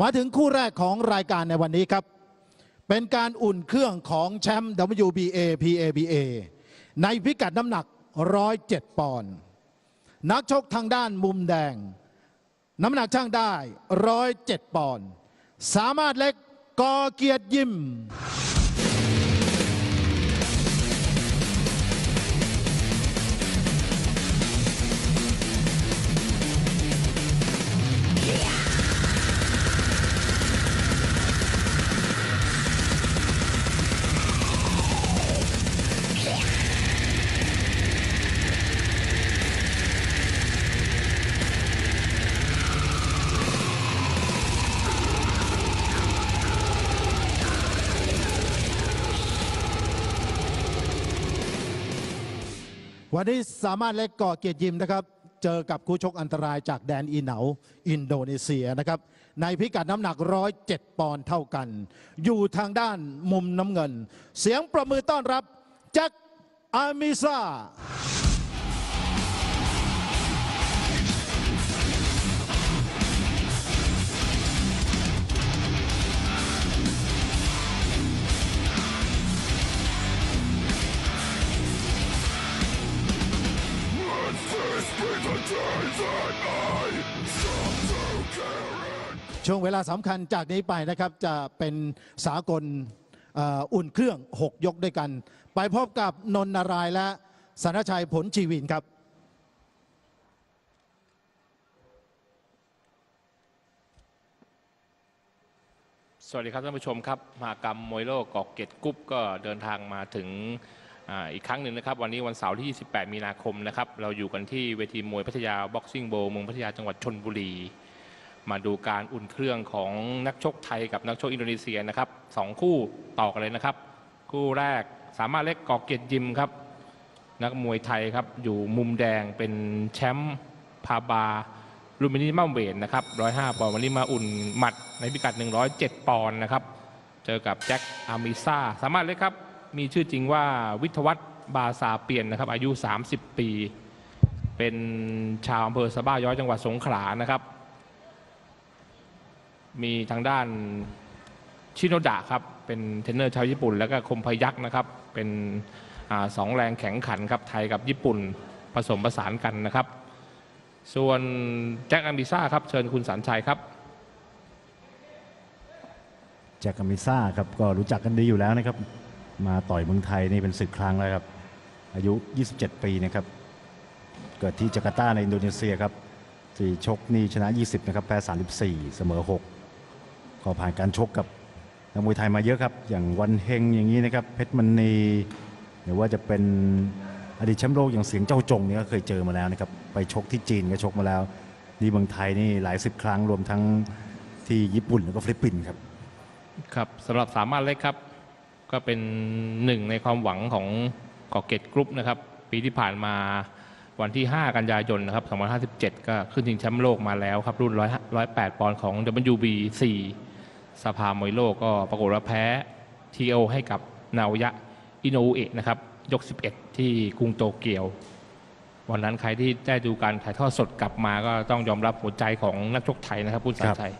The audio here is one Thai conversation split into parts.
มาถึงคู่แรกของรายการในวันนี้ครับ เป็นการอุ่นเครื่องของแชมป์ WBA PABA ในพิกัดน้ำหนัก 107 ปอนด์นักชกทางด้านมุมแดง น้ำหนักช่างได้ 107 ปอนด์สามารถเล็กกอเกียรติยิม วันนี้สามารถเล็กก่อเกียรติยิมนะครับ เจอกับคู่ชกอันตรายจากแดนอีเหนาอินโดนีเซียนะครับ ในพิกัดน้ำหนัก 107 ปอนด์เท่ากัน อยู่ทางด้านมุมน้ำเงิน เสียงประมือต้อนรับแจ็คอามิซา ช่วงเวลาสำคัญจากนี้ไปนะครับจะเป็นสากลอ,อุ่นเครื่อง 6 ยกด้วยกัน ไปพบกับนนท์นารายและสนชัยผลชีวินครับสวัสดีครับท่านผู้ชมครับมหากรรมมวยโลกกอกเกตกรุ๊ปก็เดินทางมาถึง อีกครั้งหนึ่งนะครับ วันนี้วันเสาร์ที่ 28 มีนาคมนะครับ เราอยู่กันที่เวทีมวยพัทยาบ็อกซิ่งโบเมืองพัทยาจังหวัดชนบุรี มาดูการอุ่นเครื่องของนักชกไทยกับนักชกอินโดนีเซียนะครับสองคู่ต่อกันเลยนะครับ คู่แรกสามารถเล็กกอกเกียรติยิมครับ นักมวยไทยครับอยู่มุมแดงเป็นแชมป์พาบาลูมินิมัมเวทนะครับ 105 ปอนด์วันนี้มาอุ่นหมัดในพิกัด 107 ปอนด์นะครับ เจอกับแจ็คอามิซ่า สามารถเลยครับ มีชื่อจริงว่าวิทวัฒน์บาซาเปียนนะครับ อายุ 30 ปี เป็นชาวอำเภอสะบ้าย้อยจังหวัดสงขลานะครับ มีทางด้านชิโนดะครับ เป็นเทรนเนอร์ชาวญี่ปุ่น แล้วก็คมพยักษ์นะครับ เป็นอสองแรงแข็งขันครับ ไทยกับญี่ปุ่นผสมผสานกันนะครับ ส่วนแจ็คอัมบิซ่าครับ เชิญคุณสันชัยครับแจ็คกามิซ่าครับก็รู้จักกันดีอยู่แล้วนะครับ มาต่อยเมืองไทยนี่เป็นสิบครั้งแล้วครับ อายุ 27 ปีนะครับ เกิดที่จาการ์ตาในอินโดนีเซียครับที่ชกนี่ชนะ 20 นะครับ แพ้ 34 เสมอ 6 ก็ผ่านการชกกับนักมวยไทยมาเยอะครับ อย่างวันเฮงอย่างนี้นะครับ เพชรมณีหรือว่าจะเป็นอดีตแชมป์โลกอย่างเสียงเจ้าจงเนี่ยก็เคยเจอมาแล้วนะครับ ไปชกที่จีนก็ชกมาแล้วนี่เมืองไทยนี่หลายสิบครั้งรวมทั้งที่ญี่ปุ่นแล้วก็ฟิลิปปินส์ครับ ครับสำหรับสามารถเล็กครับ ก็เป็นหนึ่งในความหวังของกอกเกตกรุ๊ปนะครับ ปีที่ผ่านมาวันที่ 5 กันยายนนะครับ2557 ก็ขึ้นชิงแชมป์โลกมาแล้วครับ รุ่น108 ปอนด์ของ WB4 สภามวยโลกก็ปรากฏว่าแพ้ TO ให้กับนาวยะอินโนเอะนะครับ ยก 11 ที่กรุงโตเกียว วันนั้นใครที่ได้ดูการถ่ายทอดสดกลับมาก็ต้องยอมรับหัวใจของนักชกไทยนะครับคุณสันชัย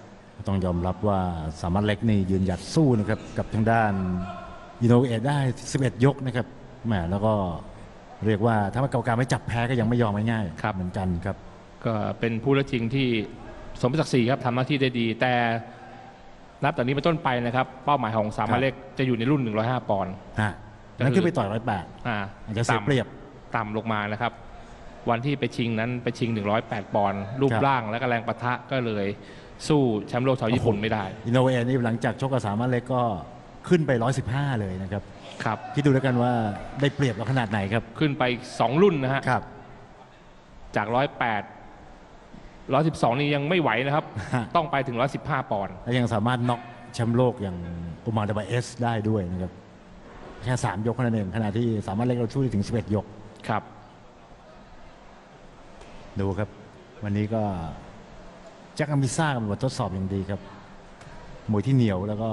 ต้องยอมรับว่าสามารถเล็กนี่ยืนหยัดสู้นะครับกับทางด้าน อินโนเอทได้ 11 ยกนะครับแหมแล้วก็เรียกว่าถ้าว่ากรรมการไม่จับแพ้ก็ยังไม่ยอมง่ายๆครับ เหมือนกันครับ ก็เป็นผู้เล่นจริงที่สมศักดิ์ศรีครับทำหน้าที่ได้ดี แต่นับจากนี้เป็นต้นไปนะครับ เป้าหมายของสามารถเล็กจะอยู่ในรุ่น 105 ปอนด์ฮะนั่นคือไปต่อยร้อยแปดอ่าอาจจะเสียเปรียบต่ำลงมานะครับ วันที่ไปชิงนั้นไปชิง 108 ปอนด์รูปครับร่างและก็แรงปะทะก็เลย สู้แชมป์โลกชาวญี่ปุ่นไม่ได้ อินโนเอทนี่หลังจากชกกับสามารถเล็กก็ ขึ้นไป 115 เลยนะครับครับ คิดดูแล้วกันว่าได้เปรียบเราขนาดไหนครับ ขึ้นไป 2 รุ่นนะฮะ ครับ จาก 108 112 นี่ยังไม่ไหวนะครับ ฮะ ต้องไปถึง 115 ปอนด์และยังสามารถน็อกแชมป์โลกอย่างอุมาร์ดาบาเอสได้ด้วยนะครับ แค่ 3 ยกเท่านั้นเองขณะที่สามารถเล็กเราช่วยถึง 11 ยก ครับ ดูครับ วันนี้ก็แจ็คอามิซ่าเป็นบททดสอบอย่างดีครับมวยที่เหนียวแล้วก็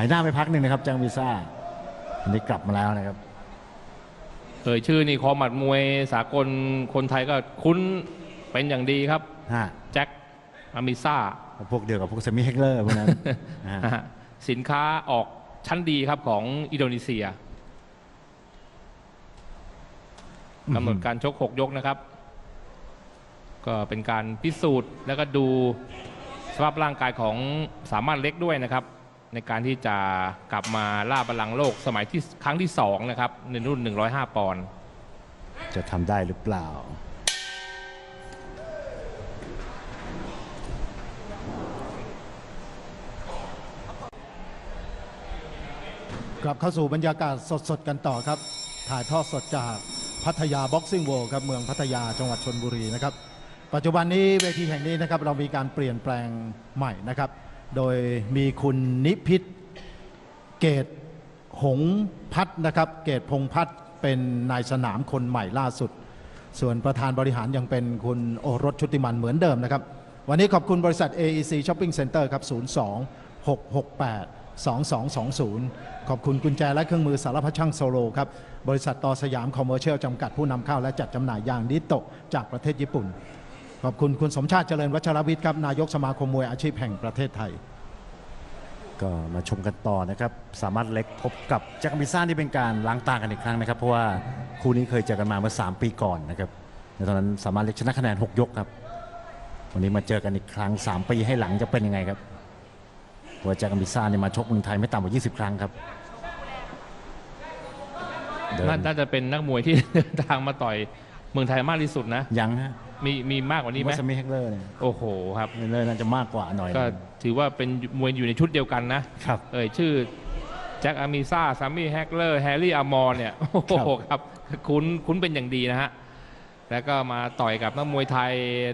หายหน้าไปพักหนึ่งนะครับแจ็คอามิซ่าวันนี้กลับมาแล้วนะครับเอ่ยชื่อนี่คอหมัดมวยสากลคนไทยก็คุ้นเป็นอย่างดีครับฮะแจ็คอามิซ่าพวกเดียวกับพวกเซมิเฮกเลอร์พวกนั้นนะฮะนะฮะสินค้าออกชั้นดีครับของอินโดนีเซียกำหนดการชก 6 ยกนะครับ ก็เป็นการพิสูจน์แล้วก็ดูสภาพร่างกายของสามารถเล็กด้วยนะครับ ในการที่จะกลับมาล่าบัลลังก์โลกสมัยที่ครั้งที่2นะครับในรุ่น 105 ปอนด์จะทำได้หรือเปล่า กลับเข้าสู่บรรยากาศสดๆ กันต่อครับ ถ่ายทอดสดจากพัทยาบ็อกซิ่ง o ว l d ครับเมืองพัทยาจังหวัดชนบุรีนะครับ ปัจจุบันนี้เวทีแห่งนี้นะครับเรามีการเปลี่ยนแปลงใหม่นะครับ โดยมีคุณนิพิษเกตหงพัฒน์นะครับ เกตพงพัฒน์เป็นนายสนามคนใหม่ล่าสุด ส่วนประธานบริหารยังเป็นคุณโอรสชุติมันเหมือนเดิมนะครับ วันนี้ขอบคุณบริษัท AEC Shopping Center ครับ 02 668 2220 ขอบคุณกุญแจและเครื่องมือสารพัดช่างโซโลครับ บริษัทต่อสยามคอมเมอร์เชียลจำกัดผู้นำเข้าและจัดจำหน่ายยางนิโตจากประเทศญี่ปุ่น ขอบคุณคุณสมชาติเจริญวัชรวิทย์ครับนายกสมาคมมวยอาชีพแห่งประเทศไทย ก็มาชมกันต่อนะครับ สามารถเล็กพบกับแจ็คมิซ่าที่เป็นการล้างตากันอีกครั้งนะครับ เพราะว่าคู่นี้เคยเจอกันมาเมื่อ 3 ปีก่อนนะครับในตอนนั้นสามารถเล็กชนะคะแนน 6 ยกครับวันนี้มาเจอกันอีกครั้ง 3 ปีให้หลังจะเป็นยังไงครับเพราะว่าแจ็คมิซ่าเนี่ยมาชกเมืองไทยไม่ต่ำกว่า 20 ครั้งครับเดินน่าน่าจะเป็นนักมวยที่เดินทางมาต่อยเมืองไทยมากที่สุดนะยังฮะ มีมีมากกว่านี้ไหมว่าสมิเฮกเลอร์เนี่ยโอ้โหครับเลยน่าจะมากกว่าหน่อยก็ถือว่าเป็นมวยอยู่ในชุดเดียวกันนะครับเอ่ยชื่อแจ็คอามิซ่าซามี่แฮกเลอร์แฮร์รี่อามอร์เนี่ยโอ้โหครับคุ้นคุ้นเป็นอย่างดีนะฮะแล้วก็มาต่อยกับนักมวยไทย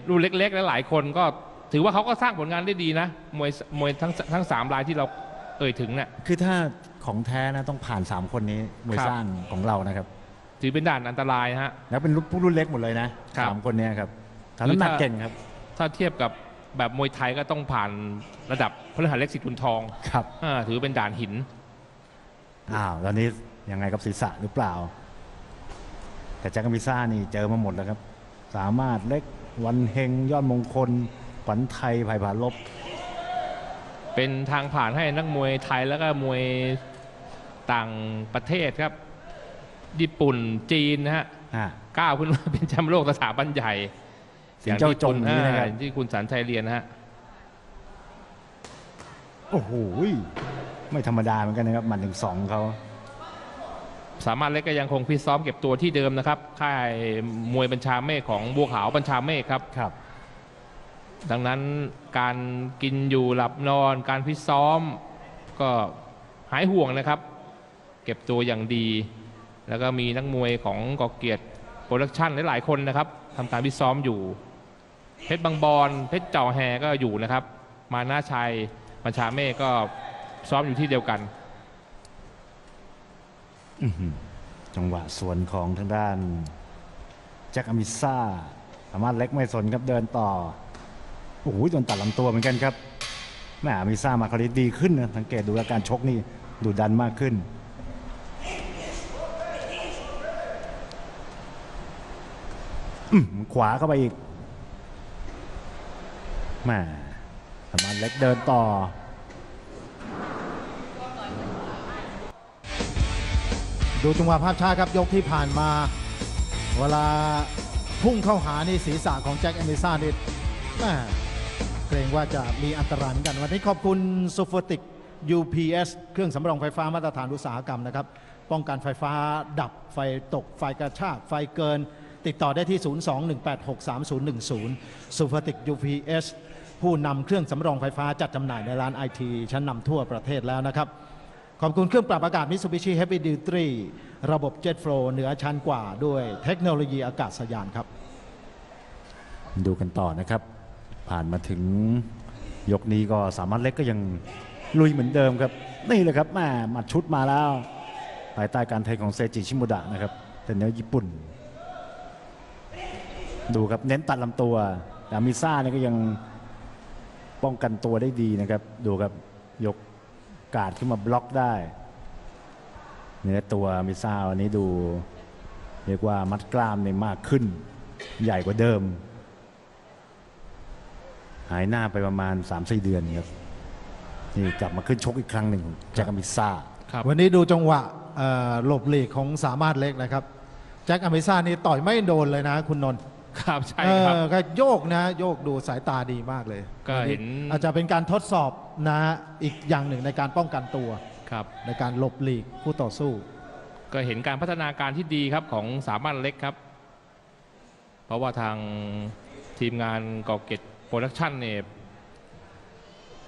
รุ่นเล็กๆหลายๆคนก็ถือว่าเขาก็สร้างผลงานได้ดีนะมวยมวยทั้งทั้งสามรายที่เราเอ่ยถึงเนี่ยคือถ้าของแท้นะต้องผ่าน 3 คนนี้มวยครับสร้างของเรานะครับ ถือเป็นด่านอันตรายนะฮะ แล้วเป็นรุ่นพวกรุ่นเล็กหมดเลยนะครับสามคนเนี้ครับทำน้ำหนักคือถ้า เก่งครับ ถ้าเทียบกับแบบมวยไทยก็ต้องผ่านระดับพลหัสเล็กสิทธิ์ทุนทองครับอ่าถือเป็นด่านหิน อ้าวตอนนี้ยังไงกับศีรษะหรือเปล่า แต่แจ็คกบมิซ่านี่เจอมาหมดแล้วครับ สามารถเล็กวันเฮงยอดมงคลขวัญไทยไผ่ผาลบ เป็นทางผ่านให้นักมวยไทยแล้วก็มวยต่างประเทศครับ ญี่ปุ่นจีนนะฮะอ่าก้าวขึ้นมาเป็นแชมป์โลกสถาบันใหญ่เสียงเจ้าจงอย่นี้ที่นะครับอ่าที่คุณสันชัยเรียนนะฮะโอ้โหไม่ธรรมดาเหมือนกันนะครับหมันถึงสองเขาสามารถเล็กก็ยังคงฟิตซ้อมเก็บตัวที่เดิมนะครับ ค่ายมวยบัญชาเมฆของบัวขาวบัญชาเมฆครับครับ ดังนั้นการกินอยู่หลับนอนการฟิตซ้อมก็หายห่วงนะครับ เก็บตัวอย่างดี แล้วก็มีนักมวยของกอเกียรติโปรดักชั่นหลายๆคนนะครับทำการฟิซ้อมอยู่ เพชรบางบอนเพชรเจ่อแฮก็อยู่นะครับ มานาชัยบัญชาเมฆก็ซ้อมอยู่ที่เดียวกันจังหวะส่วนของทางด้านแจ็คอามิซ่าสามารถเล็กไม่สนครับเดินต่อโอ้โหโดนตัดลำตัวเหมือนกันครับแม่อามิซ่ามาคราวนี้ดีขึ้นนะสังเกตดูอาการชกนี่ดูดันมากขึ้น อืม ขวาเข้าไปอีกแม่สมารถเล็กเดินต่อ ดูจังหวะภาพช้าครับยกที่ผ่านมา เวลาพุ่งเข้าหานี่ศีรษะของแจ็คแอมิซ่านี่แม่เกรงว่าจะมีอันตรายเหมือนกัน วันนี้ขอบคุณซูเฟอร์ติก UPS เครื่องสำรองไฟฟ้ามาตรฐานอุตสาหกรรมนะครับ ป้องกันไฟฟ้าดับไฟตกไฟกระชากไฟเกิน ติดต่อได้ที่ 02-186-3010ซูเฟติก UPS ผู้นำเครื่องสำรองไฟฟ้าจัดจำหน่ายในร้านไอทีชั้นนำทั่วประเทศแล้วนะครับ ขอบคุณเครื่องปรับอากาศ Mitsubishi Heavy Duty ระบบ Jet Flow เหนือชั้นกว่าด้วยเทคโนโลยีอากาศยานครับ ดูกันต่อนะครับ ผ่านมาถึงยกนี้ก็สามารถเล็กก็ยังลุยเหมือนเดิมครับ นี่เลยครับแม่หมัดชุดมาแล้วภายใต้การเทของเซจิชิมุดะนะครับเป็นเนื้อญี่ปุ่น ดูครับเน้นตัดลำตัวแต่มิซ่าเนี่ยก็ยังป้องกันตัวได้ดีนะครับ ดูครับยกกาดขึ้นมาบล็อกได้ เนื้อตัวมิซ่าวันนี้ดูเรียกว่ามัดกล้ามเนี่ยมากขึ้น ใหญ่กว่าเดิม หายหน้าไปประมาณ3-4เดือนครับนี่กลับมาขึ้นชกอีกครั้งหนึ่งแจ็คอมิซ่าวันนี้ดูจังหวะหลบหลีกของสามารถเล็กนะครับแจ็คอเมซ่านี่ต่อยไม่โดนเลยนะคุณนนท์ ครับใช่เอครับอก็โยกนะ โยกดูสายตาดีมากเลยก็เห็น อาจจะเป็นการทดสอบนะอีกอย่างหนึ่งในการป้องกันตัว ครับ ในการหลบหลีกคู่ต่อสู้ ก็เห็นการพัฒนาการที่ดีครับของสามารถเล็กครับ เพราะว่าทางทีมงานกอเกตโปรดักชั่นเนี่ย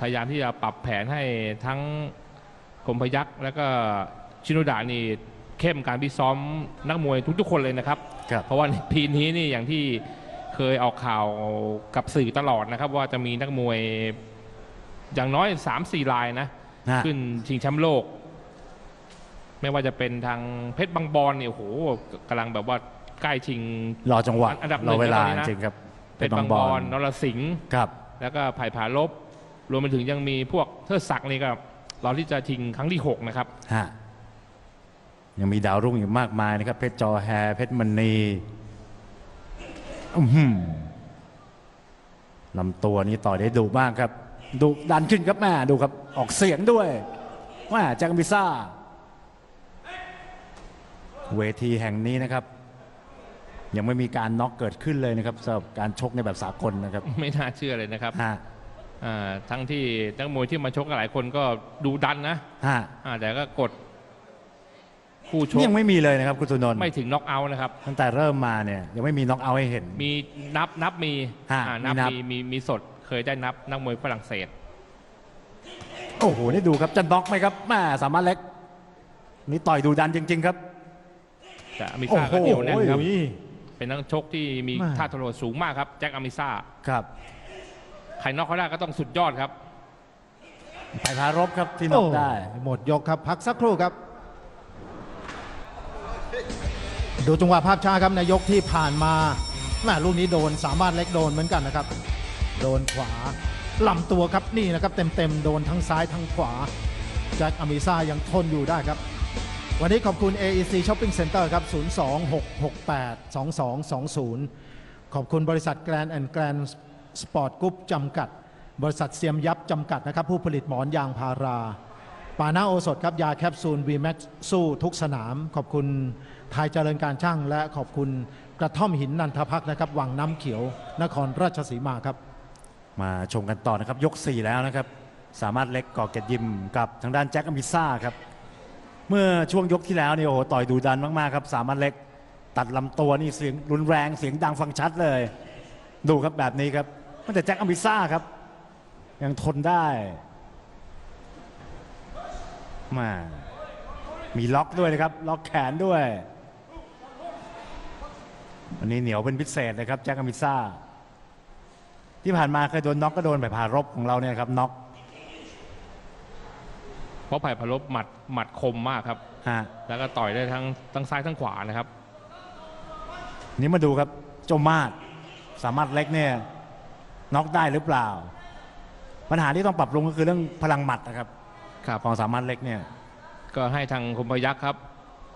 พยายามที่จะปรับแผนให้ทั้งคมพยักษ์แล้วก็ชิโนดานี่เข้มการพิซ้อมนักมวยทุกๆคนเลยนะครับ ครับ เพราะว่าในปีนี้นี่อย่างที่เคยออกข่าวกับสื่อตลอดนะครับ ว่าจะมีนักมวยอย่างน้อย3-4รายนะ ฮะ ขึ้นชิงแชมป์โลก ไม่ว่าจะเป็นทางเพชรบางบอนเนี่ยโอ้โหกำลังแบบว่าใกล้ชิง รอจังหวะอันดับหนึ่รงอเวลาแล้วตอนนี้นะจริงครับเพชรบางบอนนรสิงห์ครับ แล้วก็ไผ่ผาลบ รวมไปถึงยังมีพวกเทิดศักดิ์นี่ก็เราที่จะชิงครั้งที่ 6 นะครับ ฮะ ยังมีดาวรุ่งอีกมากมายนะครับ เพชรจอแฮเพชรมณีอื้อหือลำตัวนี้ต่อยได้ดุมากครับดุดันขึ้นครับแม่ดูครับออกเสียงด้วยว่าแจ็คมิซ่า เวทีแห่งนี้นะครับ ยังไม่มีการน็อกเกิดขึ้นเลยนะครับสำหรับการชกในแบบสากลนะครับ ไม่น่าเชื่อเลยนะครับฮะอ่าทั้งที่นักมวยที่มาชกกับหลายคนก็ดูดันนะฮะอ่าแต่ก็กด คู่ชกยังไม่มีเลยนะครับคุณสุนนท์ไม่ถึงน็อกเอาท์นะครับ ตั้งแต่เริ่มมาเนี่ยยังไม่มีน็อกเอาท์ให้เห็น มีนับนับมีฮะอ่านับมีนับ มีมีมีสดเคยได้นับนักมวยฝรั่งเศส โอ้โห นี่ดูครับจะน็อกไหมครับแม่สามารถเล็ก นี่ต่อยดูดันจริง ๆ ครับแต่อามิโอ้ซ่าโหก็เหนียวแน่นครับโอ้ย เป็นนักชกที่มีมา ท่าทะโลสูงมากครับ แจ็คอามิซ่าครับใครนอกเขาได้ก็ต้องสุดยอดครับไผ่พารบครับที่น็อกได้โหมดยกครับ พักสักครู่ครับ ดูจังหวะภาพช้าครับในยกที่ผ่านมาแม่ลูกนี้โดนสามารถเล็กโดนเหมือนกันนะครับ โดนขวาลำตัวครับนี่นะครับ เต็มๆโดนทั้งซ้ายทั้งขวาแจ็คอามิซ่ายังทนอยู่ได้ครับ วันนี้ขอบคุณ AEC Shopping Center ครับ 026682220 ขอบคุณบริษัทแกรนแอนด์แกรนสปอร์ตกรุ๊ปจำกัด บริษัทเซียมยับจำกัดนะครับ ผู้ผลิตหมอนยางพารา ปานาโอสถครับยาแคปซูล v m a x สู้ทุกสนาม ขอบคุณไทยเจริญการช่างและขอบคุณกระท่อมหินนันทพักนะครับวังน้ำเขียวนครราชสีมาครับ มาชมกันต่อนะครับยก 4 แล้วนะครับ สามารถเล็กก่อเกียรติยิมกับทางด้านแจ็คอมิซ่าครับ เมื่อช่วงยกที่แล้วเนี่ยโอ้โหต่อยดูดันมากๆครับสามารถเล็กตัดลำตัวนี่เสียงรุนแรงเสียงดังฟังชัดเลย ดูครับแบบนี้ครับแต่แจ็คอมิซ่าครับ ยังทนได้ มามีล็อกด้วยนะครับ ล็อกแขนด้วย วันนี้เหนียวเป็นพิเศษเลยครับแจ็คอมิซ่า ที่ผ่านมาเคยโดนน็อกก็โดนแบบผ่ารบของเราเนี่ยครับน็อกเพราะไผ่พะลบหมัดหมัดคมมากครับฮะแล้วก็ต่อยได้ทั้งทั้งซ้ายทั้งขวานะครับ นี่มาดูครับโจมาศสามารถเล็กเนี่ยน็อกได้หรือเปล่า ปัญหาที่ต้องปรับปรุงก็คือเรื่องพลังหมัดนะครับ ครับของสามารถเล็กเนี่ย ก็ให้ทางคมพยักษ์ครับ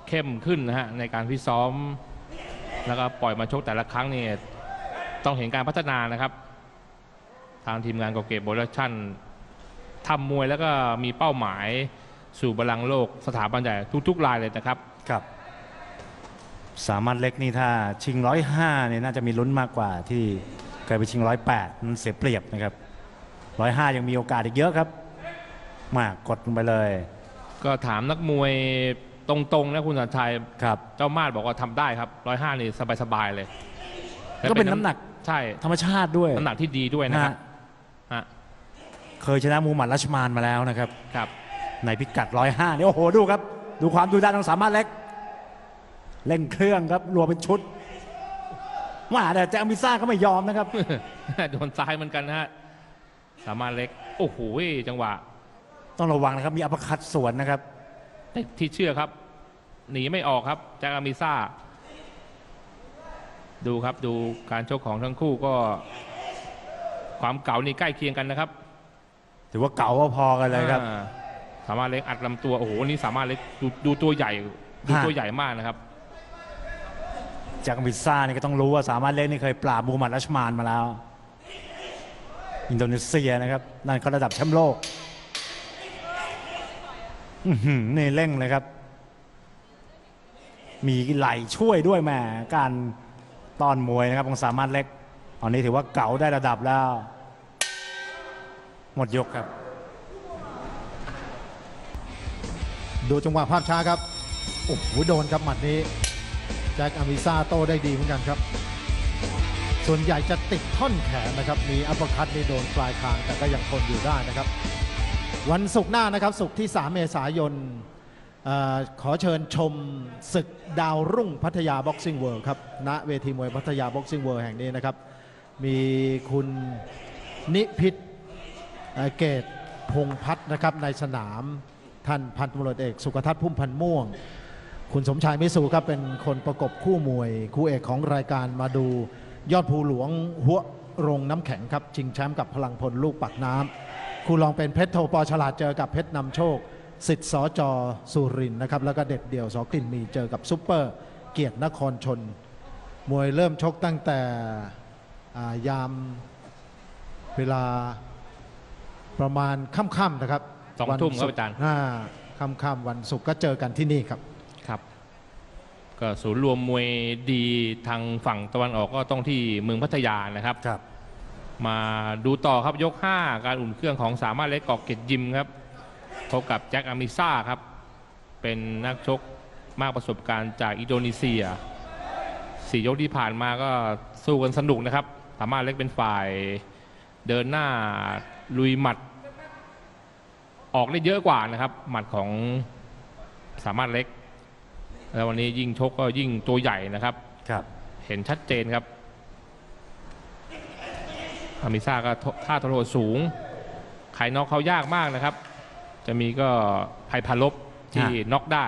เข้มขึ้นนะฮะในการพิซ้อม แล้วก็ปล่อยมาชกแต่ละครั้งนี่ต้องเห็นการพัฒนานะครับ ทางทีมงานกอเกตโปรดักชั่นทำมวยแล้วก็มีเป้าหมายสู่บอลลังก์โลกสถาบันใหญ่ทุกๆรายเลยนะครับครับสามารถเล็กนี่ถ้าชิงร้อยห้าเนี่ยน่าจะมีลุ้นมากกว่าที่เคยไปชิงร้อยแปดมันเสียเปรียบนะครับร้อยห้ายังมีโอกาสอีกเยอะครับ มากกดลงไปเลย ก็ถามนักมวยตรงๆนะคุณสันชัยครับ เจ้ามาดบอกว่าทำได้ครับร้อยห้านี่สบายๆเลยและก็เป็นน้ำหนัก ใช่ธรรมชาติด้วยน้ำหนักที่ดีด้วยนะครับฮะฮะเคยชนะมูหมัดรัชมานมาแล้วนะครับครับ ในพิกัด105นี่โอ้โหดูครับ ดูความดูดันของสามารถเล็กเร่งเครื่องครับรวมเป็นชุดว่าแต่แจ็คมิซ่าก็ไม่ยอมนะครับโดนซ้ายเหมือนกันนะฮะสามารถเล็ก โอ้โหจังหวะ ต้องระวังนะครับ มีอัปคัดสวนนะครับแต่ที่เชื่อครับ หนีไม่ออกครับแจ็คอามิซ่า ดูครับดูการชกของทั้งคู่ก็ ความเก่านี่ใกล้เคียงกันนะครับถือว่าเก่าพอๆกันเลยครับ อ่าสามารถเล็กอัดลำตัวโอ้โหนี่สามารถเล็กดูดูตัวใหญ่ดูฮะ ตัวใหญ่มากนะครับแจ็คมิซ่านี่ก็ต้องรู้ว่าสามารถเล็กนี่เคยปราบมูหมัดรัชมานมาแล้ว อินโดนีเซียนะครับ นั่นก็ระดับแชมป์โลกอื้อหือ นี่เร่งเลยครับ มีไหลช่วยด้วยแม่การต้อนมวยนะครับของสามารถเล็กตอนนี้ถือว่าเก๋าได้ระดับแล้ว หมดยกครับ ดูจังหวะภาพช้าครับโอ้โหโดนครับหมัดนี้แจ็คอามิซาโตได้ดีเหมือนกันครับ ส่วนใหญ่จะติดท่อนแขนนะครับ มีอัปเปอร์คัตนี่โดนปลายคางแต่ก็ยังทนอยู่ได้นะครับ วันศุกร์หน้านะครับศุกร์ที่ 3 เมษายนออขอเชิญชมศึกดาวรุ่งพัทยาบ็อกซิ่งเวิลด์ครับณเวทีมวยพัทยาบ็อกซิ่งเวิลด์แห่งนี้นะครับ มีคุณนิพิษเกตพงพัฒน์นะครับในสนามท่านพันตำรวจเอก สุขทัศน์พุ่มพันม่วง คุณสมชายมิสูครับเป็นคนประกบคู่มวย คู่เอกของรายการมาดูยอดภูหลวงหัวโรงน้ำแข็งครับชิงแชมป์กับพลังพลลูกปักน้ำ คู่รองเป็นเพชรโทปอฉลาดเจอกับเพชรนำโชคสิทธิ์สจสุรินทร์นะครับ แล้วก็เด็ดเดี่ยวสอกลิ่นมีเจอกับซุปเปอร์เกียรตินครชน มวยเริ่มชกตั้งแต่อ่ายามเวลาประมาณค่ำๆนะครับสองวันทุ่มครับศุกอาจารย์อ่ค่ำๆวันศุกร์ก็เจอกันที่นี่ครับครับก็ศูนย์รวมมวยดีทางฝั่งตะวันออกก็ต้องที่เมืองพัทยานะครับครับ มาดูต่อครับยก 5 การอุ่นเครื่องของสามารถเล็กกอกเกยรตยิมครับพบกับแจ็คอามิซ่าครับ เป็นนักชกมากประสบการณ์จากอินโดนีเซียสี่ยกที่ผ่านมาก็สู้กันสนุกนะครับ สามารถเล็กเป็นฝ่ายเดินหน้าลุยหมัด ออกได้เยอะกว่านะครับ หมัดของสามารถเล็ก แล้ววันนี้ยิ่งชกก็ยิ่งตัวใหญ่นะครับครับ เห็นชัดเจนครับ อามิซ่าก็ท่าทรหดสูงไขน็อกเขายากมากนะครับ จะมีก็ไพพาลบที่ฮะน็อกได้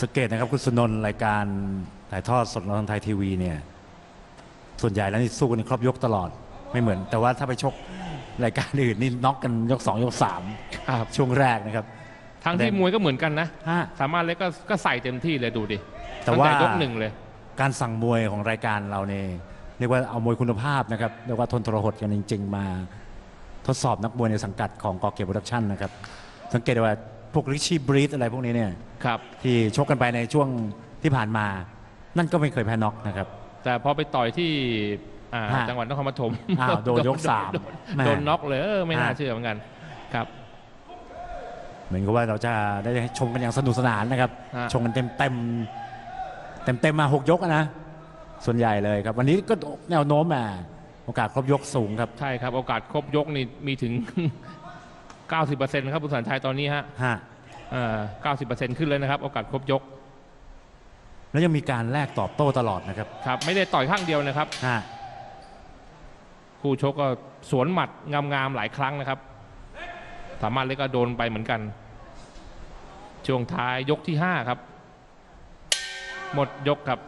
สังเกตนะครับคุณสนนท์รายการถ่ายทอดสดทางไทยทีวีเนี่ยส่วนใหญ่แล้วนี่สู้กันครบยกตลอดไม่เหมือน แต่ว่าถ้าไปชกรายการอื่นนี่น็อกกันยกสองยกสามครับช่วงแรกนะครับทั้งที่แดงมวยก็เหมือนกันนะฮะสามารถเล็กก็ก็ใส่เต็มที่เลยดูดิแต่ตั้งว่าแต่ยกหนึ่งเลย การสั่งมวยของรายการเราเนี่ยเรียกว่าเอามวยคุณภาพนะครับเรียกว่าทนทรหดกันจริง ๆ มาทดสอบนักมวยในสังกัดของกอเกียรติโปรดักชั่นนะครับ สังเกตได้ว่าพวกริชี่บรีดอะไรพวกนี้เนี่ยครับที่ชกกันไปในช่วงที่ผ่านมา นั่นก็ไม่เคยแพ้น็อกนะครับ แต่พอไปต่อยที่อ่าฮะจังหวัดนครปฐมอ้าวโดนยกสามโดนแม่โดนน็อกเลยเออไม่น่าฮะเชื่อเหมือนกันครับ เหมือนกับว่าเราจะได้ชมกันอย่างสนุกสนานนะครับฮะชมกันเต็มเต็มเต็มเต็มๆมาหกยกอะนะ ส่วนใหญ่เลยครับ วันนี้ก็แนวโน้มมาโอกาสครบยกสูงครับ ใช่ครับ โอกาสครบยกนี่มีถึง 90%ครับคุณสันชัยตอนนี้ฮะฮะเอ่อ90%ขึ้นเลยนะครับ โอกาสครบยกแล้วยังมีการแลกตอบโต้ตลอดนะครับครับ ไม่ได้ต่อยข้างเดียวนะครับ ฮะคู่ชกก็สวนหมัดงามๆหลายครั้งนะครับ สามารถเล็กก็โดนไปเหมือนกัน ช่วงท้ายยกที่ 5 ครับ หมดยกครับ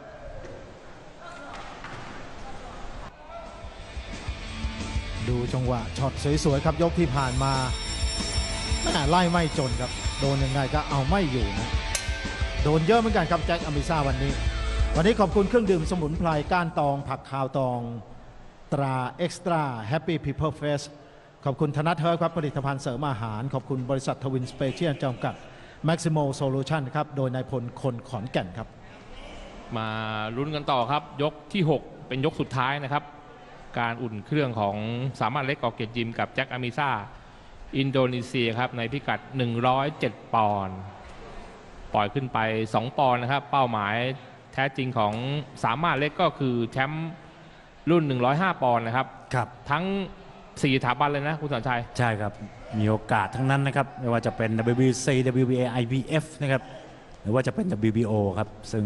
ดูจังหวะช็อตสวยๆครับยกที่ผ่านมาแม่ไล่ไม่จนครับ โดนยังไงก็เอาไม่อยู่นะ โดนเยอะเหมือนกันครับแจ็คอเมซ่าวันนี้ วันนี้ขอบคุณเครื่องดื่มสมุนไพรก้านตอง ผักขาวตอง ตราเอ็กซ์ตราแฮปปี้พีเพิลเฟสขอบคุณธนัทเฮิร์ครับผลิตภัณฑ์เสริมอาหาร ขอบคุณบริษัททวินสเปเชียลจำกัด Maximo Solution ครับ โดยนายพลคนขอนแก่นครับ มาลุ้นกันต่อครับ ยกที่ 6 เป็นยกสุดท้ายนะครับ การอุ่นเครื่องของสามารถเล็กกอเกยรตยิมกับแจ็คอามิซ่า อินโดนีเซียครับ ในพิกัด 107 ปอนด์ปล่อยขึ้นไป 2 ปอนด์นะครับ เป้าหมายแท้จริงของสามารถเล็กก็คือแชมป์รุ่น 105 ปอนด์นะครับ ครับ ทั้ง4สถาบันเลยนะ คุณสันชัย ใช่ครับ มีโอกาสทั้งนั้นนะครับ ไม่ว่าจะเป็น WBC WBA IBF นะครับ หรือว่าจะเป็น WBO ครับ ซึ่ง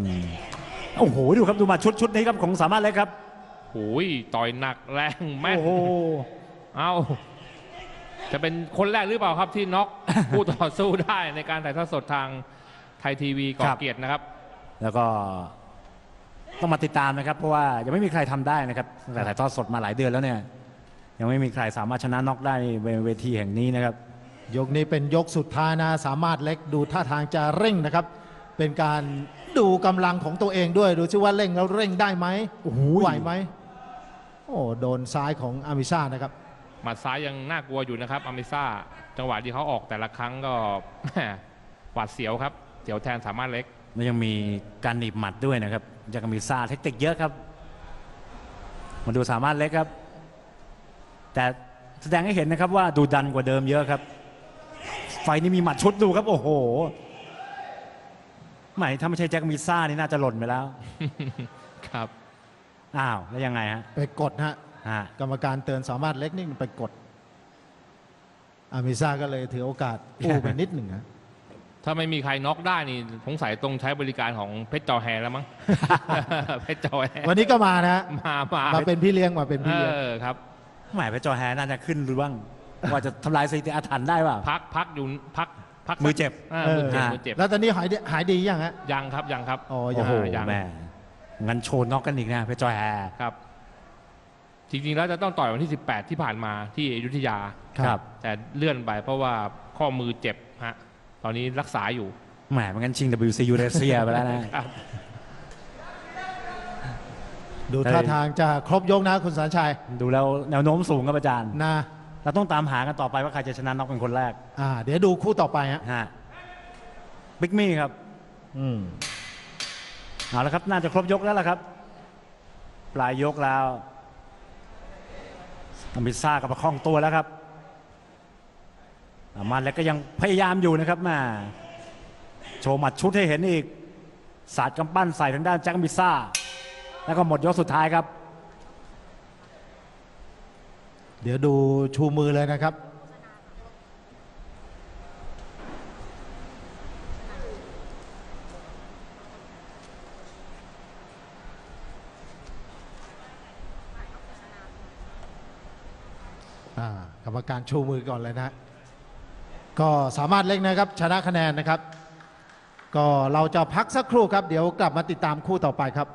โอ้โห ดูครับ ดูมาชุดชุดนี้ครับ ของสามารถเลยครับ โอ้ยต่อยหนักแรงแม่นโอ้โหเอาจะเป็นคนแรกหรือเปล่าครับที่น็อก ผู้ต่อสู้ได้ในการถ่ายทอดสดทางไทยทีวีก่อครับเกียรตินะครับ แล้วก็ต้องมาติดตามนะครับ เพราะว่ายังไม่มีใครทำได้นะครับตั้งแต่ถ่ายทอดสดมาหลายเดือนแล้วเนี่ย ยังไม่มีใครสามารถชนะน็อกได้ในเวทีแห่งนี้นะครับ ยกนี้เป็นยกสุดท้ายนะสามารถเล็กดูท่าทางจะเร่งนะครับ เป็นการดูกำลังของตัวเองด้วยดูซิว่าเร่งแล้วเร่งได้ไหมโอ้โหไหวไหม โอ้โดนซ้ายของอามิซ่านะครับหมัดซ้ายยังน่ากลัวอยู่นะครับอเมซ่าจังหวะที่เขาออกแต่ละครั้งก็หวาดเสียวครับเสียวแทนสามารถเล็กแล้วยังมีการหนีบหมัดด้วยนะครับจากามิซ่าเทคนิคเยอะครับมาดูสามารถเล็กครับ แต่แสดงให้เห็นนะครับว่าดูดันกว่าเดิมเยอะครับ ไฟนี่มีหมัดชุดดูครับ โอ้โหหมายถ้าไม่ใช่แจ็คมิซ่านี่น่าจะหล่นไปแล้ว ครับ อ้าว แล้วยังไงฮะไปกดฮะฮะกรรมการเตือนสามารถเล็กนิ่งไปกด อามิซ่าก็เลยถือโอกาสอู้ไปนิดหนึ่งนะถ้าไม่มีใครน็อกได้นี่สงสัยตรงใช้บริการของเพชรจอแฮแล้วมั้ง เพชรจอแฮวันนี้ก็มานะฮะมามามาเป็นพี่เลี้ยงมาเป็นเอพี่เลี้ยงอครับหมายไปจอแฮน่าจะขึ้นหรือบ้างว่าจะทำลายสถิติอาถรรพ์ได้เปล่าพักพักอยู่พักพักมือเจ็บาเออมือเจ็บฮะมือเจ็บแล้วตอนนี้หายดีหายดียังฮะยังครับยังครับอ๋อโอ้ยังโหยังแม่ งั้นโชว์น็อกกันอีกนะเพชรจอแฮครับ จริงๆแล้วจะต้องต่อยวันที่ 18 ที่ผ่านมาที่อยุธยาครับ แต่เลื่อนไปเพราะว่าข้อมือเจ็บฮะตอนนี้รักษาอยู่แหมมันงั้นชิง WC ยูเรเซียไปแล้วนะครับดูท่าทางจะครบยกนะคุณสารชัย ดูแล้วแนวโน้มสูงครับอาจารย์นะเราต้องตามหากันต่อไปว่าใครจะชนะน็อกเป็นคนแรกอ่าเดี๋ยวดูคู่ต่อไปฮะฮะบิ๊กมี่ครับ อืม เอาละครับ น่าจะครบยกแล้วล่ะครับ ปลายยกแล้วอมิซ่ากับประคองตัวแล้วครับอาแล้วก็ยังพยายามอยู่นะครับมาโชว์หมัดชุดให้เห็นอีกสาดกำปั้นใส่ทางด้านแจ็คมิซ่า แล้วก็หมดยกสุดท้ายครับ เดี๋ยวดูชูมือเลยนะครับ อ่ากรร มการชูมือก่อนเลยนะก็สามารถเล่นนะครับชนะคะแนนนะครับ ก็เราจะพักสักครู่ครับ เดี๋ยวกลับมาติดตามคู่ต่อไปครับ